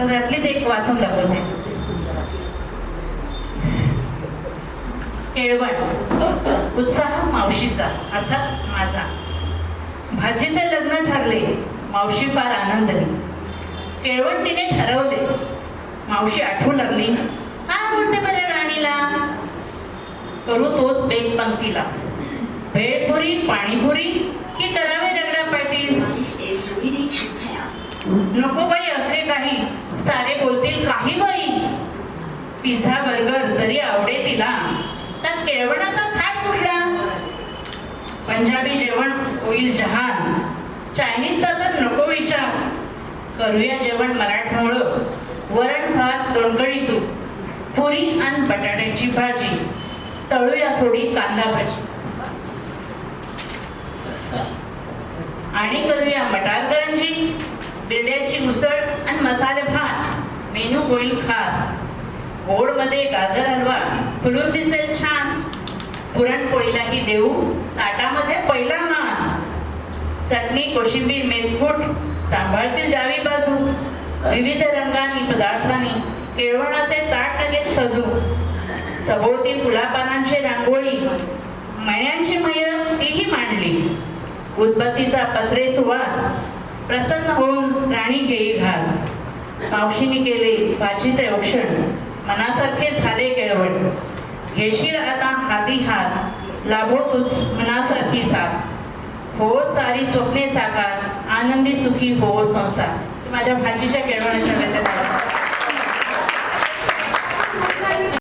तर त्यातलीच एक वाचून दाखवते. केळवण. उत्साह मावशीचा अर्थात माझा. भाजीचे लग्न ठरले मावशी फार आनंदली. केळवण तिने ठरवले. मावशी आठवू लागली. काय म्हणते बरे राणीला. करू तोच बेग पंक्तीला. भेळपुरी पाणीपुरी की करावे रगडा पाटीस? नको बाई काही सारे बोलतील काही बाई पिझ्झा बर्गर जरी आवडे तिला तर केळवणाचा थाट कुठला? पंजाबी जेवण होईल जहान. चायनीजचा तर नको विचार. करूया जेवण मराठमोळं. वरण भात लोणकळी तूप पुरी आणि बटाट्याची भाजी. तळूया थोडी कांदा भाजी. आणि करूया मटार करंजी. बिरड्याची मसाले भात मेनू होईल खास. गोडमध्ये गाजर हलवा फुलून दिसेल छान. पुरणपोळीलाही देऊ ताटामध्ये पहिला मान चटणी कोशिंबीर मेथकूट सांभाळतील डावी बाजू. विविध रंगांनी पदार्थांनी केळवणाचे ताट लगेच सजू. सभोवती फुलापानांची रांगोळी. मण्यांची मय तीही मांडली. उदबत्तीचा पसरे सुवास. प्रसन्न होऊन राणी घेई घाल. मावशीने केले भाजीचे औषण मनासारखे झाले केळवण घेशील आता हाती हात लाभो मनासारखी साथ. हो सारी स्वप्ने साकार आनंदी सुखी हो संसार. माझ्या भाजीच्या केळवणाच्या